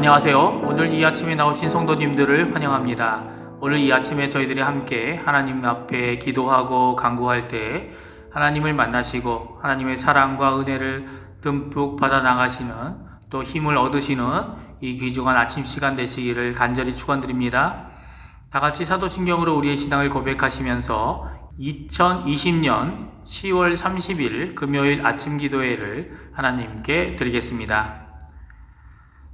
안녕하세요. 오늘 이 아침에 나오신 성도님들을 환영합니다. 오늘 이 아침에 저희들이 함께 하나님 앞에 기도하고 간구할 때 하나님을 만나시고 하나님의 사랑과 은혜를 듬뿍 받아 나가시는 또 힘을 얻으시는 이 귀중한 아침 시간 되시기를 간절히 축원드립니다. 다 같이 사도신경으로 우리의 신앙을 고백하시면서 2020년 10월 30일 금요일 아침 기도회를 하나님께 드리겠습니다.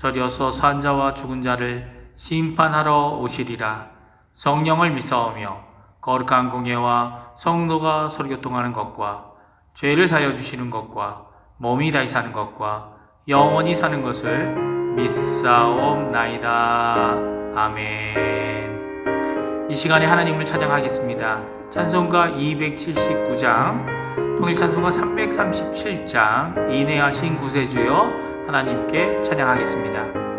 저리어서 산 자와 죽은 자를 심판하러 오시리라. 성령을 믿사오며 거룩한 공예와 성도가 서로교통하는 것과 죄를 사여 주시는 것과 몸이 다시 사는 것과 영원히 사는 것을 믿사옵나이다. 아멘. 이 시간에 하나님을 찬양하겠습니다. 찬송가 279장 통일 찬송가 337장 인내하신 구세주여 하나님께 찬양하겠습니다.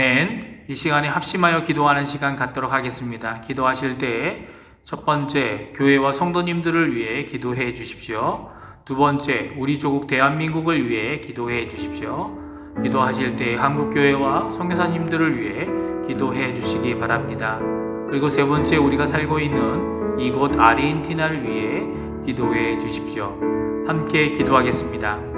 아멘. 이 시간에 합심하여 기도하는 시간 갖도록 하겠습니다. 기도하실 때 첫 번째 교회와 성도님들을 위해 기도해 주십시오. 두 번째 우리 조국 대한민국을 위해 기도해 주십시오. 기도하실 때 한국 교회와 성교사님들을 위해 기도해 주시기 바랍니다. 그리고 세 번째 우리가 살고 있는 이곳 아르헨티나를 위해 기도해 주십시오. 함께 기도하겠습니다.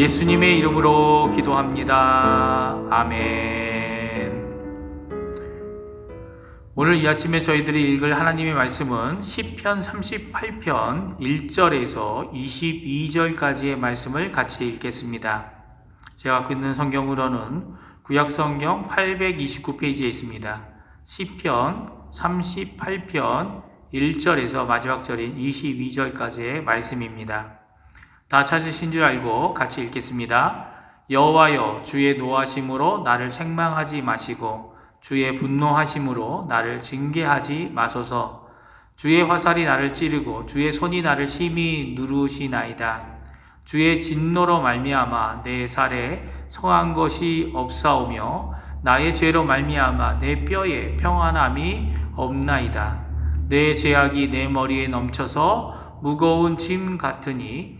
예수님의 이름으로 기도합니다. 아멘. 오늘 이 아침에 저희들이 읽을 하나님의 말씀은 시편 38편 1절에서 22절까지의 말씀을 같이 읽겠습니다. 제가 갖고 있는 성경으로는 구약 성경 829페이지에 있습니다. 시편 38편 1절에서 마지막 절인 22절까지의 말씀입니다. 다 찾으신 줄 알고 같이 읽겠습니다. 여호와여 주의 노하심으로 나를 책망하지 마시고 주의 분노하심으로 나를 징계하지 마소서. 주의 화살이 나를 찌르고 주의 손이 나를 심히 누르시나이다. 주의 진노로 말미암아 내 살에 성한 것이 없사오며 나의 죄로 말미암아 내 뼈에 평안함이 없나이다. 내 죄악이 내 머리에 넘쳐서 무거운 짐 같으니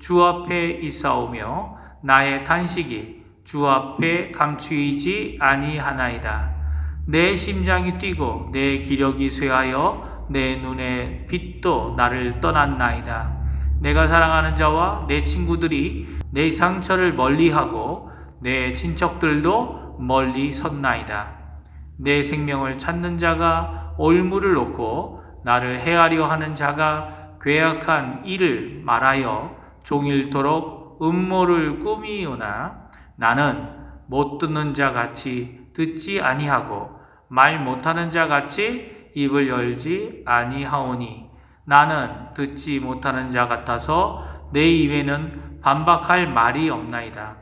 주 앞에 있사오며 나의 탄식이 주 앞에 감추이지 아니하나이다. 내 심장이 뛰고 내 기력이 쇠하여 내 눈에 빛도 나를 떠났나이다. 내가 사랑하는 자와 내 친구들이 내 상처를 멀리하고 내 친척들도 멀리 섰나이다. 내 생명을 찾는 자가 올무를 놓고 나를 해하려 하는 자가 괴악한 일을 말하여 종일토록 음모를 꾸미오나 나는 못 듣는 자 같이 듣지 아니하고 말 못하는 자 같이 입을 열지 아니하오니 나는 듣지 못하는 자 같아서 내 입에는 반박할 말이 없나이다.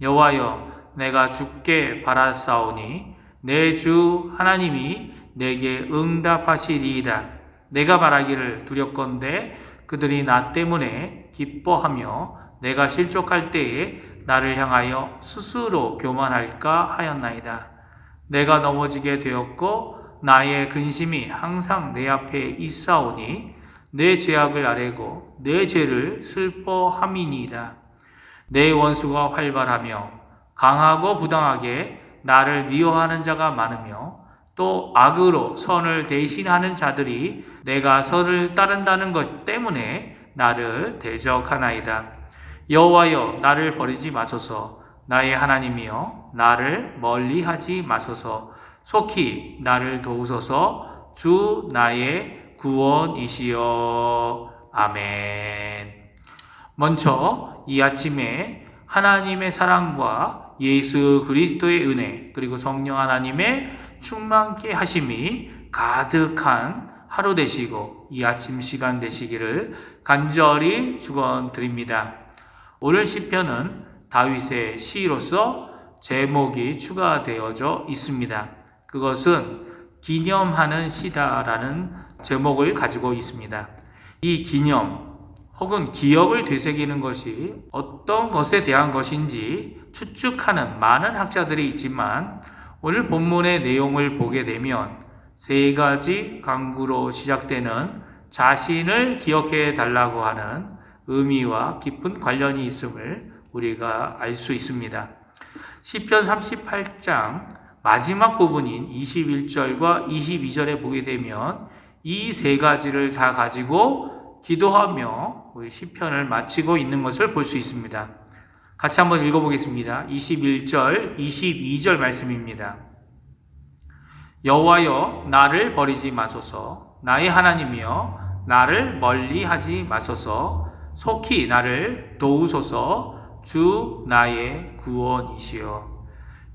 여호와여 내가 죽게 바라사오니 내 주 하나님이 내게 응답하시리이다. 내가 말하기를 두렵건대 그들이 나 때문에 기뻐하며 내가 실족할 때에 나를 향하여 스스로 교만할까 하였나이다. 내가 넘어지게 되었고 나의 근심이 항상 내 앞에 있사오니 내 죄악을 아뢰고 내 죄를 슬퍼함이니이다. 내 원수가 활발하며 강하고 부당하게 나를 미워하는 자가 많으며 또 악으로 선을 대신하는 자들이 내가 선을 따른다는 것 때문에 나를 대적하나이다. 여호와여 나를 버리지 마소서 나의 하나님이여 나를 멀리하지 마소서 속히 나를 도우소서 주 나의 구원이시여 아멘. 먼저 이 아침에 하나님의 사랑과 예수 그리스도의 은혜 그리고 성령 하나님의 충만케 하심이 가득한 하루 되시고 이 아침 시간 되시기를 간절히 축원드립니다. 오늘 시편은 다윗의 시로서 제목이 추가되어져 있습니다. 그것은 기념하는 시다라는 제목을 가지고 있습니다. 이 기념 혹은 기억을 되새기는 것이 어떤 것에 대한 것인지 추측하는 많은 학자들이 있지만 오늘 본문의 내용을 보게 되면 세 가지 강구로 시작되는 자신을 기억해 달라고 하는 의미와 깊은 관련이 있음을 우리가 알 수 있습니다. 시편 38장 마지막 부분인 21절과 22절에 보게 되면 이 세 가지를 다 가지고 기도하며 우리 시편을 마치고 있는 것을 볼 수 있습니다. 같이 한번 읽어보겠습니다. 21절, 22절 말씀입니다. 여호와여 나를 버리지 마소서. 나의 하나님이여 나를 멀리 하지 마소서. 속히 나를 도우소서. 주 나의 구원이시여.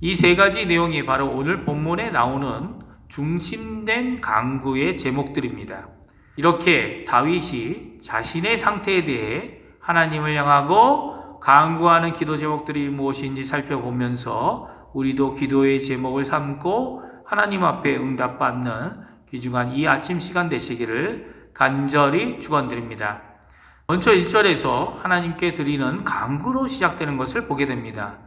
이 세 가지 내용이 바로 오늘 본문에 나오는 중심된 강구의 제목들입니다. 이렇게 다윗이 자신의 상태에 대해 하나님을 향하고 강구하는 기도 제목들이 무엇인지 살펴보면서 우리도 기도의 제목을 삼고 하나님 앞에 응답받는 귀중한 이 아침 시간 되시기를 간절히 축원드립니다. 먼저 1절에서 하나님께 드리는 강구로 시작되는 것을 보게 됩니다.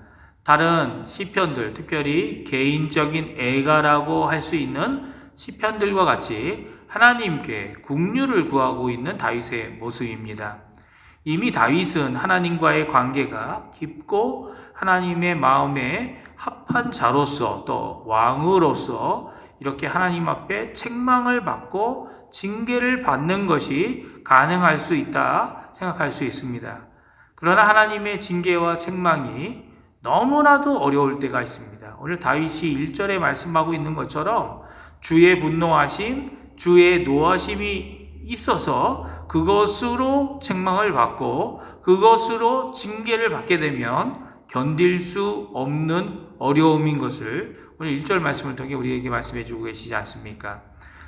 다른 시편들, 특별히 개인적인 애가라고 할 수 있는 시편들과 같이 하나님께 국류를 구하고 있는 다윗의 모습입니다. 이미 다윗은 하나님과의 관계가 깊고 하나님의 마음에 합한 자로서 또 왕으로서 이렇게 하나님 앞에 책망을 받고 징계를 받는 것이 가능할 수 있다 생각할 수 있습니다. 그러나 하나님의 징계와 책망이 너무나도 어려울 때가 있습니다. 오늘 다윗이 1절에 말씀하고 있는 것처럼 주의 분노하심, 주의 노하심이 있어서 그것으로 책망을 받고 그것으로 징계를 받게 되면 견딜 수 없는 어려움인 것을 오늘 1절 말씀을 통해 우리에게 말씀해 주고 계시지 않습니까?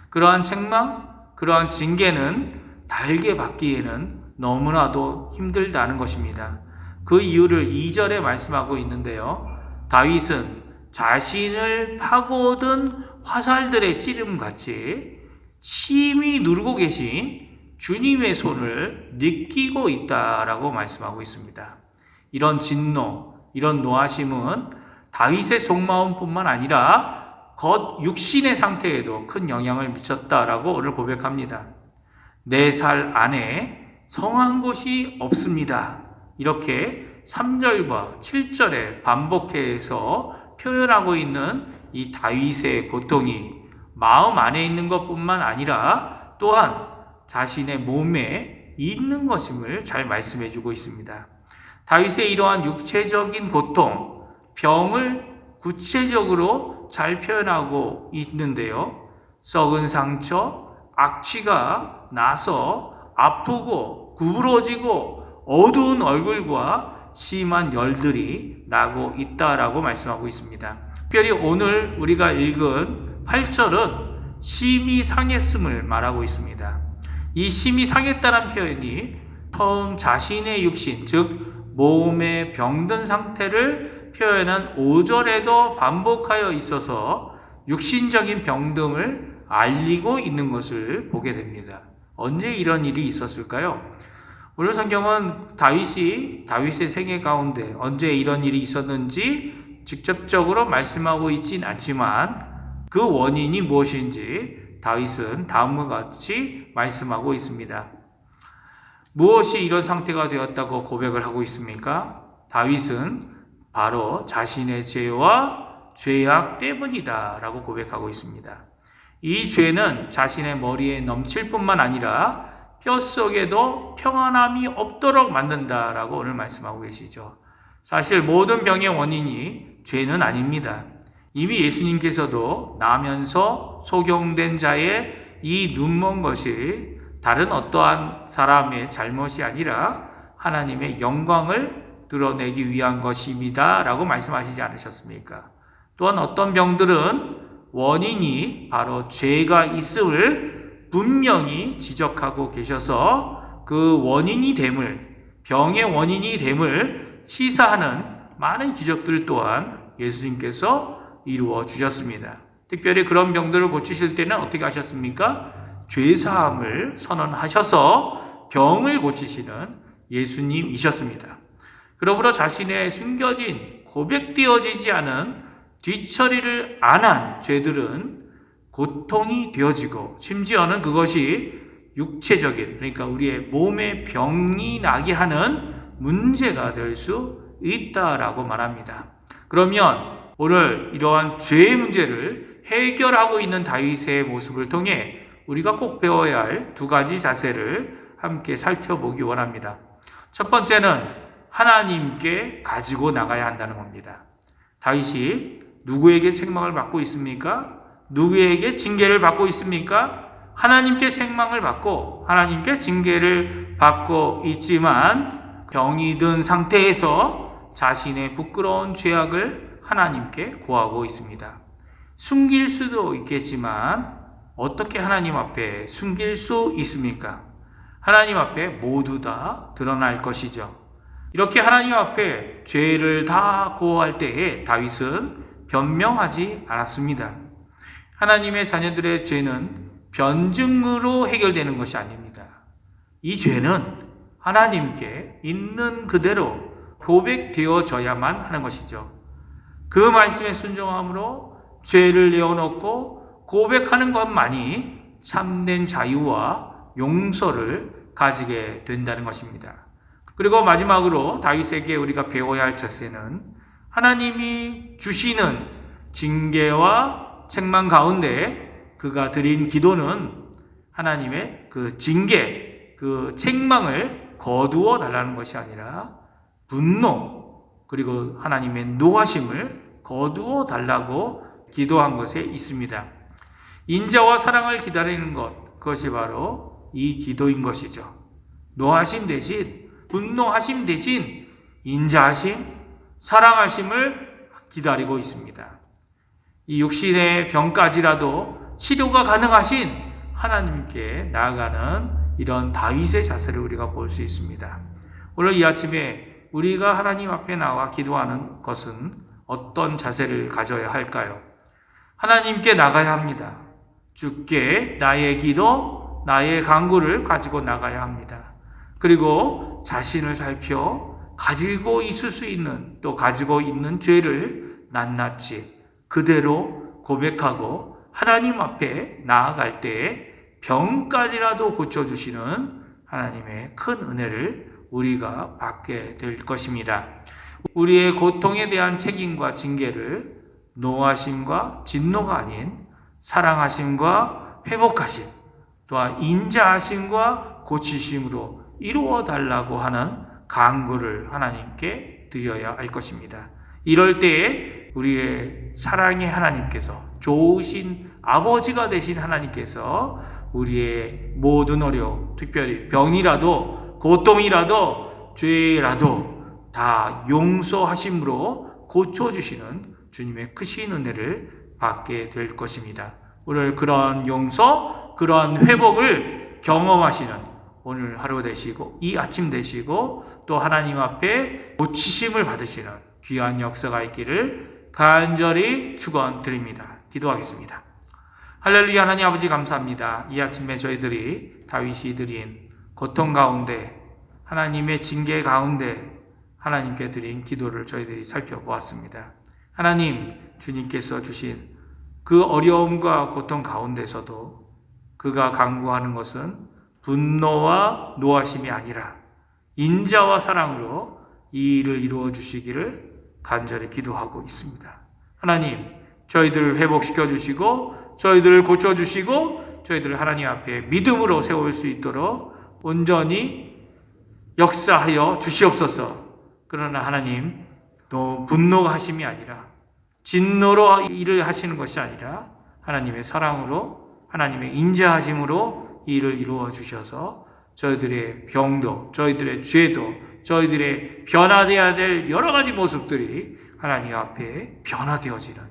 그러한 책망, 그러한 징계는 달게 받기에는 너무나도 힘들다는 것입니다. 그 이유를 2절에 말씀하고 있는데요. 다윗은 자신을 파고든 화살들의 찌름 같이 심히 누르고 계신 주님의 손을 느끼고 있다라고 말씀하고 있습니다. 이런 진노, 이런 노하심은 다윗의 속마음뿐만 아니라 겉 육신의 상태에도 큰 영향을 미쳤다라고 오늘 고백합니다. 내살 안에 성한 곳이 없습니다. 이렇게 3절과 7절에 반복해서 표현하고 있는 이 다윗의 고통이 마음 안에 있는 것뿐만 아니라 또한 자신의 몸에 있는 것임을 잘 말씀해 주고 있습니다. 다윗의 이러한 육체적인 고통, 병을 구체적으로 잘 표현하고 있는데요. 썩은 상처, 악취가 나서 아프고 구부러지고 어두운 얼굴과 심한 열들이 나고 있다라고 말씀하고 있습니다. 특별히 오늘 우리가 읽은 8절은 심히 상했음을 말하고 있습니다. 이 심히 상했다는 표현이 처음 자신의 육신, 즉 몸의 병든 상태를 표현한 5절에도 반복하여 있어서 육신적인 병듦을 알리고 있는 것을 보게 됩니다. 언제 이런 일이 있었을까요? 오늘 성경은 다윗이 다윗의 생애 가운데 언제 이런 일이 있었는지 직접적으로 말씀하고 있진 않지만 그 원인이 무엇인지 다윗은 다음과 같이 말씀하고 있습니다. 무엇이 이런 상태가 되었다고 고백을 하고 있습니까? 다윗은 바로 자신의 죄와 죄악 때문이다 라고 고백하고 있습니다. 이 죄는 자신의 머리에 넘칠 뿐만 아니라 뼛속에도 평안함이 없도록 만든다 라고 오늘 말씀하고 계시죠. 사실 모든 병의 원인이 죄는 아닙니다. 이미 예수님께서도 나면서 소경된 자의 이 눈먼 것이 다른 어떠한 사람의 잘못이 아니라 하나님의 영광을 드러내기 위한 것입니다. 라고 말씀하시지 않으셨습니까? 또한 어떤 병들은 원인이 바로 죄가 있음을 분명히 지적하고 계셔서 그 원인이 됨을, 병의 원인이 됨을 시사하는 많은 기적들 또한 예수님께서 이루어 주셨습니다. 특별히 그런 병들을 고치실 때는 어떻게 하셨습니까? 죄사함을 선언하셔서 병을 고치시는 예수님이셨습니다. 그러므로 자신의 숨겨진 고백되어지지 않은 뒤처리를 안 한 죄들은 고통이 되어지고 심지어는 그것이 육체적인 그러니까 우리의 몸에 병이 나게 하는 문제가 될 수 있다라고 말합니다. 그러면 오늘 이러한 죄의 문제를 해결하고 있는 다윗의 모습을 통해 우리가 꼭 배워야 할 두 가지 자세를 함께 살펴보기 원합니다. 첫 번째는 하나님께 가지고 나가야 한다는 겁니다. 다윗이 누구에게 책망을 받고 있습니까? 누구에게 징계를 받고 있습니까? 하나님께 책망을 받고 하나님께 징계를 받고 있지만 병이 든 상태에서 자신의 부끄러운 죄악을 하나님께 고하고 있습니다. 숨길 수도 있겠지만 어떻게 하나님 앞에 숨길 수 있습니까? 하나님 앞에 모두 다 드러날 것이죠. 이렇게 하나님 앞에 죄를 다 고할 때에 다윗은 변명하지 않았습니다. 하나님의 자녀들의 죄는 변증으로 해결되는 것이 아닙니다. 이 죄는 하나님께 있는 그대로 고백되어져야만 하는 것이죠. 그 말씀에 순종함으로 죄를 내어놓고 고백하는 것만이 참된 자유와 용서를 가지게 된다는 것입니다. 그리고 마지막으로 다윗에게 우리가 배워야 할 자세는 하나님이 주시는 징계와 책망 가운데 그가 드린 기도는 하나님의 그 징계, 그 책망을 거두어 달라는 것이 아니라 분노, 그리고 하나님의 노하심을 거두어 달라고 기도한 것에 있습니다. 인자와 사랑을 기다리는 것, 그것이 바로 이 기도인 것이죠. 노하심 대신, 분노하심 대신 인자하심, 사랑하심을 기다리고 있습니다. 이 육신의 병까지라도 치료가 가능하신 하나님께 나아가는 이런 다윗의 자세를 우리가 볼 수 있습니다. 오늘 이 아침에 우리가 하나님 앞에 나와 기도하는 것은 어떤 자세를 가져야 할까요? 하나님께 나가야 합니다. 주께 나의 기도, 나의 간구를 가지고 나가야 합니다. 그리고 자신을 살펴 가지고 있을 수 있는 또 가지고 있는 죄를 낱낱이 그대로 고백하고 하나님 앞에 나아갈 때 병까지라도 고쳐주시는 하나님의 큰 은혜를 우리가 받게 될 것입니다. 우리의 고통에 대한 책임과 징계를 노하심과 진노가 아닌 사랑하심과 회복하심, 또한 인자하심과 고치심으로 이루어 달라고 하는 간구를 하나님께 드려야 할 것입니다. 이럴 때에 우리의 사랑의 하나님께서 좋으신 아버지가 되신 하나님께서 우리의 모든 어려움, 특별히 병이라도 고통이라도 죄라도 다 용서하심으로 고쳐주시는 주님의 크신 은혜를 받게 될 것입니다. 오늘 그런 용서, 그런 회복을 경험하시는 오늘 하루 되시고 이 아침 되시고 또 하나님 앞에 고치심을 받으시는 귀한 역사가 있기를 간절히 축원드립니다. 기도하겠습니다. 할렐루야 하나님 아버지 감사합니다. 이 아침에 저희들이 다윗이 드린 고통 가운데 하나님의 징계 가운데 하나님께 드린 기도를 저희들이 살펴보았습니다. 하나님 주님께서 주신 그 어려움과 고통 가운데서도 그가 강구하는 것은 분노와 노하심이 아니라 인자와 사랑으로 이 일을 이루어 주시기를 간절히 기도하고 있습니다. 하나님, 저희들을 회복시켜 주시고 저희들을 고쳐 주시고 저희들을 하나님 앞에 믿음으로 세울 수 있도록 온전히 역사하여 주시옵소서. 그러나 하나님, 또 분노가 하심이 아니라 진노로 일을 하시는 것이 아니라 하나님의 사랑으로 하나님의 인자하심으로 이 일을 이루어 주셔서 저희들의 병도 저희들의 죄도 저희들의 변화되어야 될 여러 가지 모습들이 하나님 앞에 변화되어지는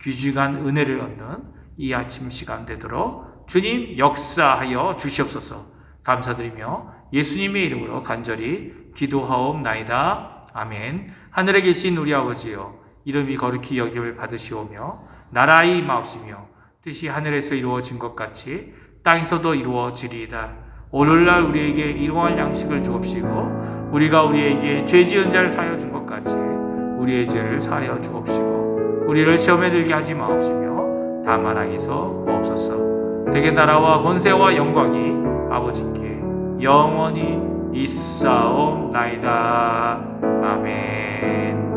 귀중한 은혜를 얻는 이 아침 시간 되도록 주님 역사하여 주시옵소서 감사드리며 예수님의 이름으로 간절히 기도하옵나이다. 아멘. 하늘에 계신 우리 아버지여 이름이 거룩히 여김을 받으시오며 나라의 마옵시며 뜻이 하늘에서 이루어진 것 같이 땅에서도 이루어지리이다. 오늘날 우리에게 일용할 양식을 주옵시고 우리가 우리에게 죄 지은 자를 사하여 준 것 같이 우리의 죄를 사하여 주옵시고 우리를 시험에 들게 하지 마옵시며 다만 악에서 구옵소서. 대개 나라와 권세와 영광이 아버지께 영원히 있사옵나이다. 아멘.